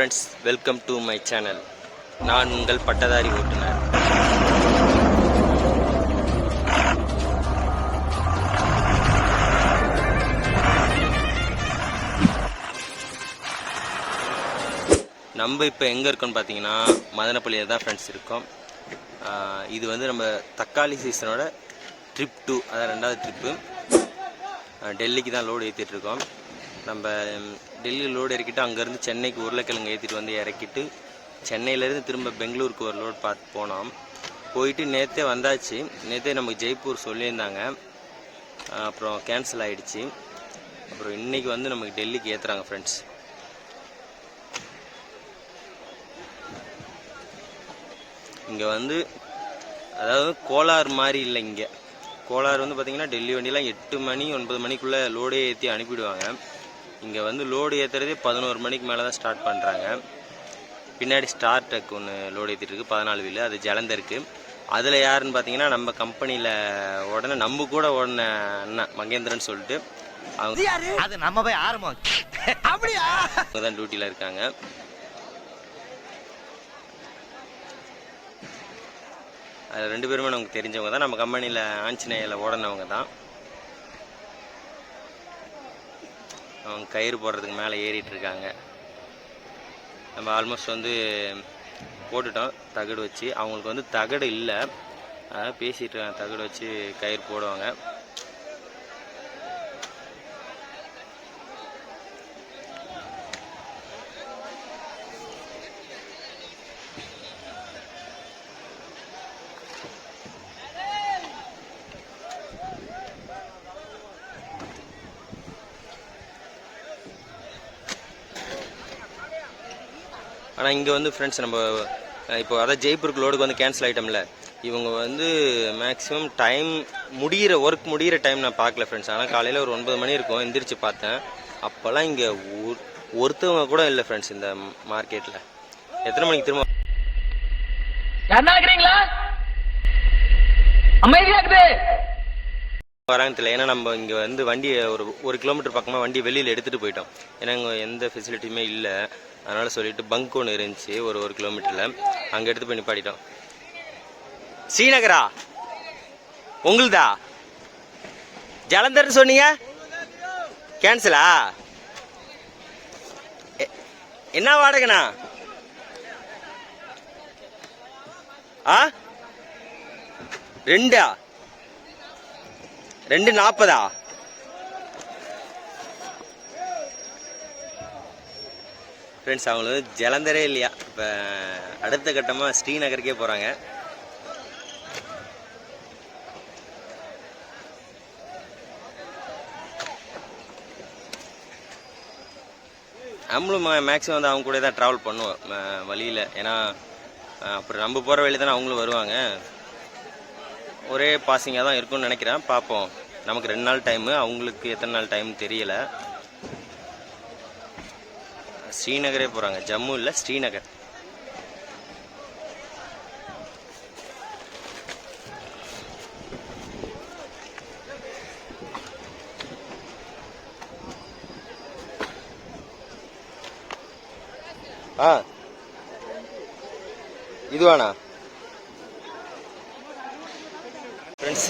Friends welcome to my channel நான் உங்கள் பட்டதாரி ஓட்டுநர். நம்ம இப்போ எங்கே இருக்கோம்னு பார்த்தீங்கன்னா மதனப்பள்ளியில் தான் ஃப்ரெண்ட்ஸ் இருக்கோம். இது வந்து நம்ம தக்காளி சீசனோட ட்ரிப் டூ அதான் ரெண்டாவது ட்ரிப்பு டெல்லிக்கு தான் லோடு ஏற்றிட்டு இருக்கோம். நம்ம டெல்லி டெல்லியில் லோடு இறக்கிட்டு அங்கேருந்து சென்னைக்கு உருளைக்கிழங்கு ஏற்றிட்டு வந்து இறக்கிட்டு சென்னையிலேருந்து திரும்ப பெங்களூருக்கு ஒரு லோடு பார்த்து போனோம். போயிட்டு நேற்றே வந்தாச்சு. நேற்றே நமக்கு ஜெய்ப்பூர் சொல்லியிருந்தாங்க. அப்புறம் கேன்சல் ஆகிடுச்சு அப்புறம் இன்றைக்கி வந்து நமக்கு டெல்லிக்கு ஏற்றுறாங்க ஃப்ரெண்ட்ஸ் இங்கே வந்து அதாவது கோலார் மாதிரி இல்லை இங்கே. கோலார் வந்து பார்த்தீங்கன்னா டெல்லி வண்டிலாம் எட்டு மணி ஒன்பது மணிக்குள்ளே லோடே ஏற்றி அனுப்பிடுவாங்க இங்கே வந்து லோடு ஏற்றுறதே பதினோரு மணிக்கு மேலே தான் ஸ்டார்ட் பண்ணுறாங்க பின்னாடி ஸ்டார் டக் ஒன்று லோடு ஏற்றிட்டு இருக்கு பதினாலு வீலு. அது ஜலந்தருக்கு. அதில் யாருன்னு பார்த்தீங்கன்னா நம்ம கம்பெனியில் உடனே நம்ம கூட ஓடின அண்ணன் மகேந்திரன் சொல்லிட்டு. அவங்க அது நம்ம போய் ஆரம்பம் அப்படியா? அவங்க தான் டியூட்டியில் இருக்காங்க. அது ரெண்டு பேருமே நமக்கு தெரிஞ்சவங்க தான். நம்ம கம்பெனியில் ஆஞ்சநேயில் ஓடினவங்க தான். அவங்க கயிறு போடுறதுக்கு மேலே ஏறிட்டு இருக்காங்க நம்ம ஆல்மோஸ்ட் வந்து போட்டுட்டோம் தகடு வச்சு. அவங்களுக்கு வந்து தகடு இல்லை. அதான் பேசிட்டு இருக்காங்க தகடு வச்சு கயிறு போடுவாங்க. ஆனால் இங்கே வந்து ஃப்ரெண்ட்ஸ் நம்ம இப்போ அதான் ஜெய்ப்பூருக்கு லோடுக்கு வந்து கேன்சல் ஆகிட்டோம்ல இவங்க வந்து மேக்ஸிமம் டைம் முடிகிற ஒர்க் முடிகிற டைம் நான் பார்க்கல ஃப்ரெண்ட்ஸ் ஆனால் காலையில் ஒரு ஒன்பது மணி இருக்கும் எந்திரிச்சு பார்த்தேன். அப்போல்லாம் இங்கே ஒருத்தவங்க கூட இல்லை ஃப்ரெண்ட்ஸ் இந்த மார்க்கெட்டில் எத்தனை மணிக்கு திரும்ப இருக்கிறீங்களா? அமைதியா இருக்குது. வராங்க தெரியல. ஏன்னா நம்ம இங்கே வந்து வண்டியை ஒரு ஒரு கிலோமீட்டர் பக்கமாக வண்டி வெளியில் எடுத்துகிட்டு போயிட்டோம். ஏன்னா இங்கே எந்த ஃபெசிலிட்டியுமே இல்லை. அதனால் சொல்லிட்டு பங்க் ஒன்று இருந்துச்சு ஒரு ஒரு கிலோமீட்டரில். அங்கே எடுத்து போய் நிப்பாட்டிட்டோம். ஸ்ரீநகரா? உங்களுதா? ஜலந்தர்னு சொன்னீங்க? கேன்சலா என்ன வாடகைண்ணா? ஆ? ரெண்டா? ரெண்டு நாற்பதா ஃப்ரெண்ட்ஸ் அவங்களுக்கு ஜலந்தரே இல்லையா? இப்போ அடுத்த கட்டமாக ஸ்ரீநகருக்கே போகிறாங்க நம்மளும் மேக்ஸிமம் வந்து அவங்க கூட தான் ட்ராவல் பண்ணுவோம் வழியில். ஏன்னா அப்புறம் நம்ம போகிற வழி தானே அவங்களும் வருவாங்க. ஒரே பாசிங்காக தான் இருக்கும்னு நினைக்கிறேன். பார்ப்போம். நமக்கு ரெண்டு நாள் டைமு அவங்களுக்கு எத்தனை நாள் டைம் தெரியல. ஸ்ரீநகரே போகிறாங்க ஜம்மு இல்லை ஸ்ரீநகர். ஆ. இதுவாண்ணா ஃப்ரெண்ட்ஸ்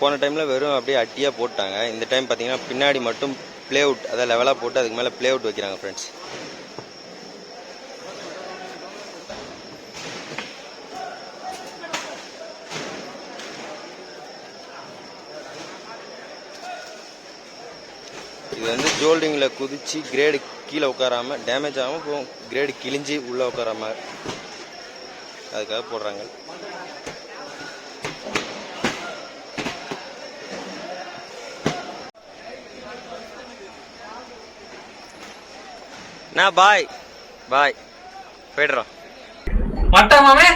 போன டைமில் வெறும் அப்படியே அட்டியாக போட்டாங்க. இந்த டைம் பார்த்தீங்கன்னா பின்னாடி மட்டும் ப்ளே அவுட் அதை லெவலாக போட்டு அதுக்கு மேலே ப்ளே அவுட் வைக்கிறாங்க ஃப்ரெண்ட்ஸ் இது வந்து ஜோல்டிங்கில் குதித்து கிரேடு கீழே உட்காராம டேமேஜ் ஆகாமல் கிரேடு கிழிஞ்சி உள்ளே உட்காராம அதுக்காக போடுறாங்க. நான் பாய். பாய். போய்டுறோம். மட்டமாமே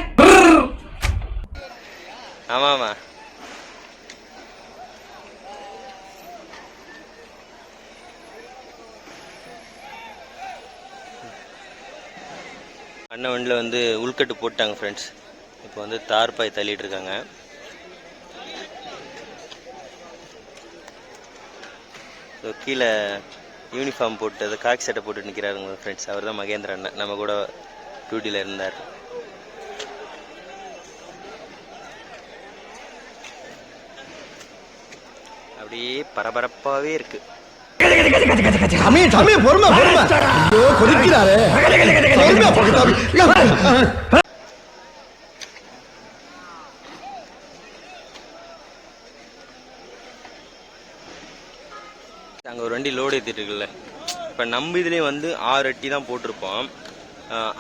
ஆமாம்மா. அண்ணன் வண்டியில் வந்து உள்கட்டு போட்டாங்க ஃப்ரெண்ட்ஸ் இப்போ வந்து தார்பாய் தள்ளிட்டு இருக்காங்க. ஸோ கீழே யூனிஃபார்ம் போட்டு அது காக்கி சட்டை போட்டு நிற்கிறாருங்க ஃப்ரெண்ட்ஸ் அவர் தான் மகேந்திர அண்ணன் நம்ம கூட டியூட்டியில் இருந்தார் அப்படியே பரபரப்பாகவே இருக்குது சாமி சாமி பொறுமை பொறுமை ஐயோ கொதிக்கிறாரு நாங்கள் அங்கே ஒரு வண்டி லோடு ஏற்றிட்டு இருக்குல்ல இப்போ நம்ம இதுலேயும் வந்து ஆறு அட்டி தான் போட்டிருப்போம்.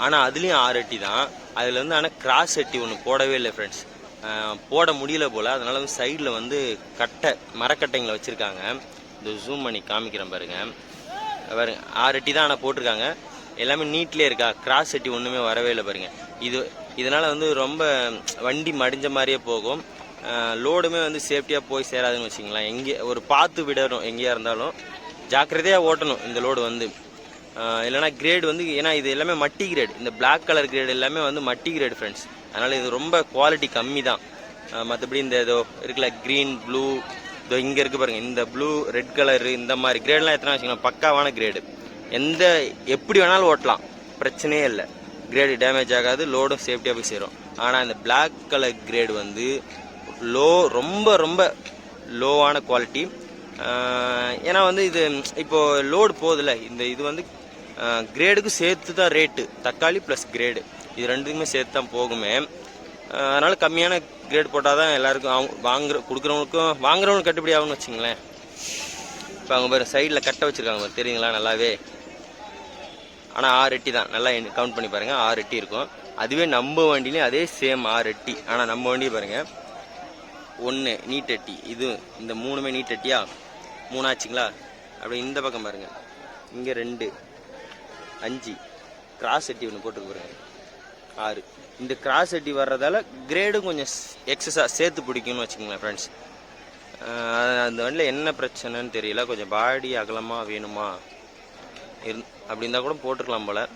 ஆனால் அதுலேயும் ஆறு அட்டி தான். அதில் வந்து ஆனால் கிராஸ் அட்டி ஒன்று போடவே இல்லை ஃப்ரெண்ட்ஸ் போட முடியல போல். அதனால வந்து சைடில் வந்து கட்டை மரக்கட்டைங்களை வச்சுருக்காங்க. இந்த ஜூம் பண்ணி காமிக்கிறேன் பாருங்க. பாருங்க ஆறு அட்டி தான் ஆனால் போட்டிருக்காங்க. எல்லாமே நீட்லேயே இருக்கா? கிராஸ் அட்டி ஒன்றுமே வரவே இல்லை பாருங்கள் இது இதனால் வந்து ரொம்ப வண்டி மடிஞ்ச மாதிரியே போகும். லோடுமே வந்து சேஃப்டியாக போய் சேராதுன்னு வச்சுக்கலாம் எங்கே ஒரு பார்த்து விடணும் எங்கேயா இருந்தாலும். ஜாக்கிரதையாக ஓட்டணும் இந்த லோடு வந்து. இல்லைனா கிரேடு வந்து ஏன்னா இது எல்லாமே மட்டி கிரேடு இந்த பிளாக் கலர் கிரேடு எல்லாமே வந்து மட்டி கிரேடு ஃப்ரெண்ட்ஸ் அதனால் இது ரொம்ப குவாலிட்டி கம்மி தான் மற்றபடி இந்த இதோ இருக்குல்ல க்ரீன் ப்ளூ இதோ இங்கே இருக்குது பாருங்கள் இந்த ப்ளூ ரெட் கலரு இந்த மாதிரி கிரேடெலாம் எத்தனை வச்சுக்கலாம் பக்காவான கிரேடு எந்த எப்படி வேணாலும் ஓட்டலாம். பிரச்சனையே இல்லை. கிரேடு டேமேஜ் ஆகாது லோடும் சேஃப்டியாக போய் சேரும். ஆனால் இந்த பிளாக் கலர் கிரேடு வந்து லோ ரொம்ப ரொம்ப லோவான குவாலிட்டி ஏன்னா வந்து இது இப்போது லோடு போதில்ல இந்த இது வந்து கிரேடுக்கு சேர்த்து தான் ரேட்டு தக்காளி ப்ளஸ் கிரேடு இது ரெண்டுக்குமே சேர்த்து தான் போகுமே அதனால் கம்மியான கிரேட் போட்டால் தான் எல்லாருக்கும் அவங்க வாங்குற கொடுக்குறவங்களுக்கும் வாங்குறவங்களுக்கு கட்டுப்படி ஆகும்னு வச்சுங்களேன். இப்போ அவங்க பாரு சைடில் கட்டை வச்சுருக்காங்க தெரியுங்களா நல்லாவே? ஆனால் ஆறு எட்டி தான். நல்லா கவுண்ட் பண்ணி பாருங்கள் ஆறு எட்டி இருக்கும். அதுவே நம்ம வண்டிலையும் அதே சேம் ஆறு எட்டி. ஆனால் நம்ம வண்டியை பாருங்கள் ஒன்று நீட் எட்டி. இது இந்த மூணுமே நீட் எட்டியா? மூணாச்சுங்களா? அப்படி இந்த பக்கம் பாருங்க. இங்கே ரெண்டு அஞ்சு. கிராஸ் எட்டி ஒன்று போட்டுக்கு பாருங்க ஆறு. இந்த கிராஸ் எட்டி வர்றதால கிரேடும் கொஞ்சம் எக்ஸஸாக சேர்த்து பிடிக்கும்னு வச்சுக்கோங்களேன் ஃப்ரெண்ட்ஸ் அந்த வண்டியில் என்ன பிரச்சனைன்னு தெரியல. கொஞ்சம் பாடி அகலமாக வேணுமா? இருந் அப்படி இருந்தால் கூட போட்டுக்கலாம் போல்.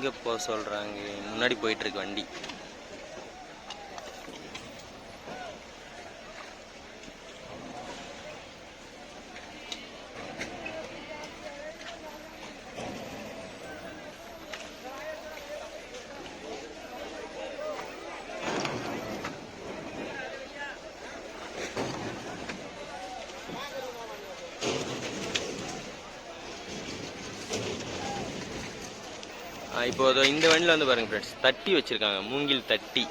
எங்கே போக சொல்கிறாங்க முன்னாடி போயிட்டுருக்கு வண்டி. இப்போ இந்த வண்டியில் வந்து பாருங்கள் ஃப்ரெண்ட்ஸ் தட்டி வச்சுருக்காங்க. மூங்கில் தட்டி.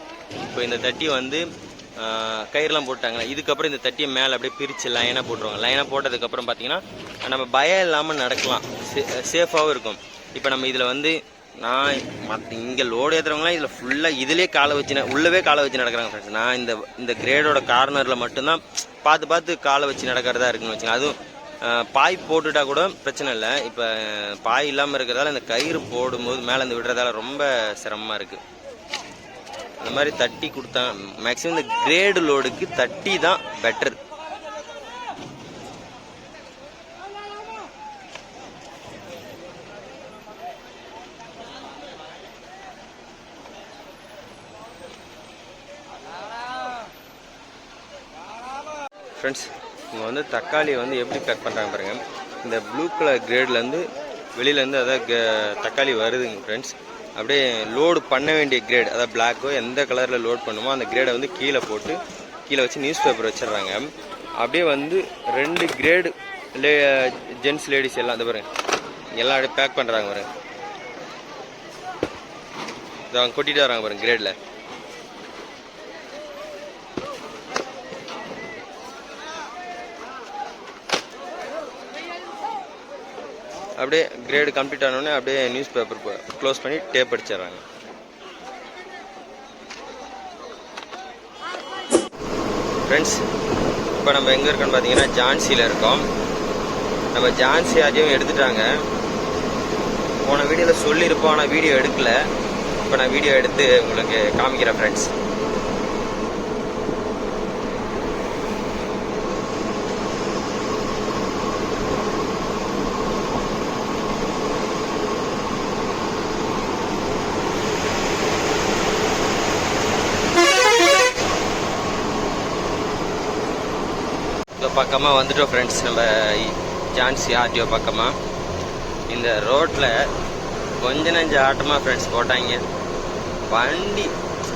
இப்போ இந்த தட்டி வந்து கயிறுலாம் போட்டாங்களா? இதுக்கப்புறம் இந்த தட்டியை மேலே அப்படியே பிரித்து லைனாக போட்டுருவாங்க. லைனாக போட்டதுக்கப்புறம் பார்த்தீங்கன்னா நம்ம பயம் இல்லாமல் நடக்கலாம். சே சேஃபாகவும் இருக்கும். இப்போ நம்ம இதில் வந்து நான் மற்ற இங்கே லோடு ஏற்றுறவங்களாம் இதில் ஃபுல்லாக இதிலே காலை வச்சு உள்ளவே காலை வச்சு நடக்கிறாங்க ஃப்ரெண்ட்ஸ் நான் இந்த இந்த கிரேடோட கார்னரில் மட்டும்தான் பார்த்து பார்த்து காலை வச்சு நடக்கிறதா இருக்குன்னு வச்சுங்க அதுவும் பாய் போட்டுட்டா கூட பிரச்சனை இல்லை. இப்போ பாய் இல்லாமல் இருக்கிறதால இந்த கயிறு போடும்போது மேலே இந்த விடுறதால ரொம்ப சிரமமாக இருக்குது அந்த மாதிரி தட்டி கொடுத்தா மேக்ஸிமம் இந்த கிரேடு லோடுக்கு தட்டி தான் பெட்டர் ஃப்ரெண்ட்ஸ் இங்கே வந்து தக்காளியை வந்து எப்படி கட் பண்ணுறாங்க பாருங்கள் இந்த ப்ளூ கலர் கிரேட்லேருந்து வெளியிலேருந்து அதாவது க- தக்காளி வருதுங்க ஃப்ரெண்ட்ஸ் அப்படியே லோடு பண்ண வேண்டிய கிரேட் அதாவது பிளாக்கோ எந்த கலரில் லோட் பண்ணுமோ அந்த கிரேடை வந்து கீழே போட்டு கீழே வச்சு நியூஸ் பேப்பர் வச்சிடுறாங்க. அப்படியே வந்து ரெண்டு கிரேடு லே ஜென்ஸ் லேடிஸ் எல்லாம் இந்த பாருங்க. எல்லாம் அப்படியே பேக் பண்ணுறாங்க பாருங்க. இதை அவங்க கொட்டிட்டு வராங்க பாருங்க கிரேடில் அப்படியே கிரேடு கம்ப்ளீட் ஆனோடனே அப்படியே நியூஸ் பேப்பர் க்ளோஸ் பண்ணி டேப் அடிச்சிடுறாங்க. ஃப்ரெண்ட்ஸ் இப்போ நம்ம எங்கே இருக்கோம்னு பார்த்தீங்கன்னா ஜான்சியில் இருக்கோம். நம்ம ஜான்சி அதையும் எடுத்துட்டாங்க. போன வீடியோவில் சொல்லியிருப்போம் ஆனால் வீடியோ எடுக்கல. இப்போ நான் வீடியோ எடுத்து உங்களுக்கு காமிக்கிறேன் ஃப்ரெண்ட்ஸ் இப்போ பக்கமாக வந்துட்டோம் ஃப்ரெண்ட்ஸ் நம்ம ஜான்சி ஆர்டிஓ பக்கமாக இந்த ரோட்டில் கொஞ்ச நஞ்ச ஆட்டமாக ஃப்ரெண்ட்ஸ் போட்டாங்க. வண்டி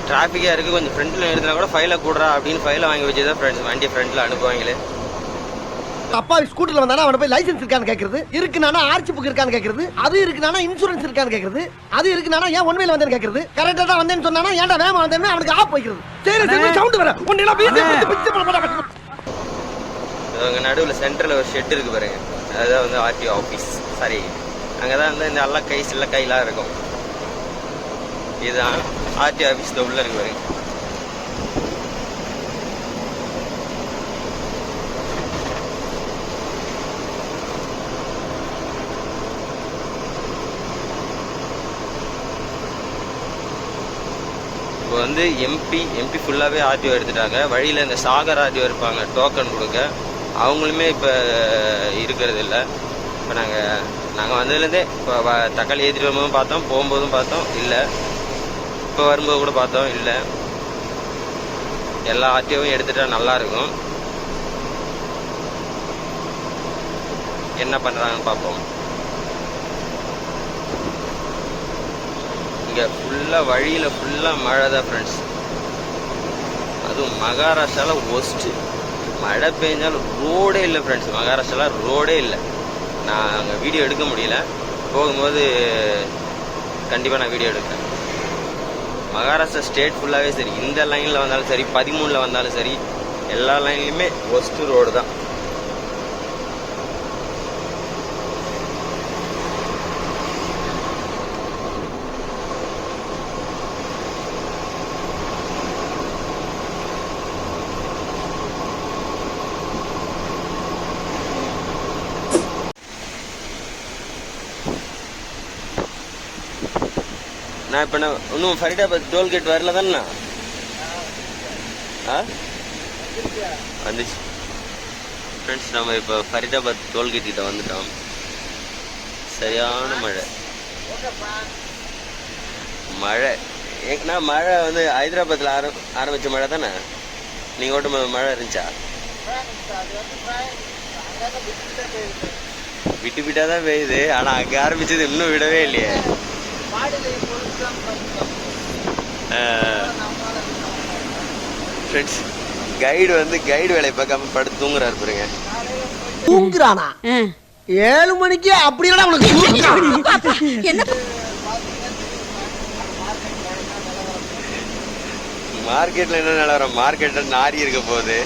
டிராஃபிக்காக இருக்குது கொஞ்சம் ஃப்ரண்ட்டில் எடுத்துனா கூட ஃபைலை கூடுறா அப்படின்னு ஃபைலை வாங்கி வச்சு தான் ஃப்ரெண்ட்ஸ் வண்டியை ஃப்ரண்ட்டில் அனுப்புவாங்களே. அப்பா ஸ்கூட்டர்ல வந்தானா அவன போய் லைசென்ஸ் இருக்கான்னு கேக்குறது? இருக்குனானா ஆர்ச்சி புக் இருக்கான்னு கேக்குறது? அது இருக்குனானா இன்சூரன்ஸ் இருக்கான்னு கேக்குறது? அது இருக்குனானா ஏன் ஒன்மையில வந்தேன்னு கேக்குறது? கரெக்டா தான் வந்தேன்னு சொன்னானா ஏன்டா வேகமா வந்தேன்னு அவனுக்கு ஆப் வைக்கிறது. சரி சரி சவுண்ட் வர. உன்னை எல்லாம் பிச்சு மாட்டாங்க அவங்க நடுவில் சென்டரில் ஒரு ஷெட் இருக்கு பாருங்க. அதுதான் வந்து ஆர்டிஓ ஆஃபீஸ் சாரி அங்கே தான் வந்து இந்த அல்ல கை சில்ல கையெலாம் இருக்கும். இதுதான் ஆர்டிஓ ஆஃபீஸ் உள்ள இருக்கு பாருங்க. இப்போ வந்து எம்பி எம்பி ஃபுல்லாகவே ஆர்டிஓ எடுத்துட்டாங்க. வழியில் இந்த சாகர் ஆர்டிஓ இருப்பாங்க டோக்கன் கொடுக்க. அவங்களுமே இப்போ இருக்கிறது இல்லை இப்போ நாங்கள் நாங்கள் வந்ததுலேருந்தே இப்போ வ- தக்காளி ஏற்றிட்டு வரும்போதும் பார்த்தோம் போகும்போதும் பார்த்தோம் இல்லை. இப்போ வரும்போது கூட பார்த்தோம் இல்லை. எல்லா ஆர்டிஓவும் எடுத்துட்டா நல்லா இருக்கும் என்ன பண்ணுறாங்கன்னு பார்ப்போம் இங்கே ஃபுல்லாக வழியில் ஃபுல்லாக மழை தான் ஃப்ரெண்ட்ஸ் அதுவும் மகாராஷ்டிராவில் ஒஸ்ட்டு மழை பெஞ்சாலும் ரோடே இல்லை ஃப்ரெண்ட்ஸ் மகாராஷ்டிராவில் ரோடே இல்லை. நான் அங்கே வீடியோ எடுக்க முடியல. போகும்போது கண்டிப்பாக நான் வீடியோ எடுக்கிறேன். மகாராஷ்டிரா ஸ்டேட் ஃபுல்லாகவே சரி. இந்த லைனில் வந்தாலும் சரி பதிமூணில் வந்தாலும் சரி எல்லா லைன்லையுமே ஒஸ்ட்டு ரோடு தான். நான் இப்போ நான் இன்னும் ஃபரிடாபாத் டோல்கேட் வரல தானே? ஆ? வந்துச்சு. ஃப்ரெண்ட்ஸ் நம்ம இப்போ ஃபரிதாபாத் டோல்கேட் கிட்ட வந்துட்டோம். சரியான மழை. மழை. ஏன்னா மழை வந்து ஹைதராபாத்தில் ஆர ஆரம்பிச்ச மழை தானே? நீங்கள் ஓட்டும் மழை இருந்துச்சா? விட்டு விட்டா தான் பெய்யுது. ஆனால் அங்கே ஆரம்பிச்சது இன்னும் விடவே இல்லையே. ஃப்ரெண்ட்ஸ் கைடு வந்து கைடு வேலையை பார்க்காம படுத்து தூங்குறாரு பாருங்க. தூங்குறானா? ஏழு மணிக்கு அப்படியே உனக்கு தூக்கம். என்ன? மார்க்கெட்ல என்ன நிலவரம் மார்க்கெட்ல நாரி இருக்க போகுது.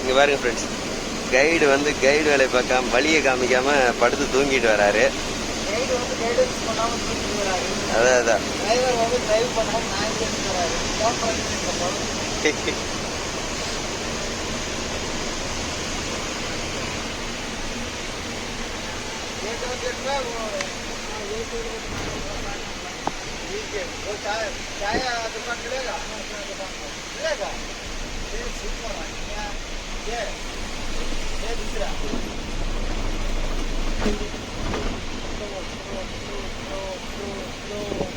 இங்க பாருங்க ஃப்ரெண்ட்ஸ் கைடு வந்து கைடு வேலை பார்க்காம வழியை காமிக்காம படுத்து தூங்கிட்டு வராரு அதான் அதான் चाय Slow, slow, slow, slow, slow.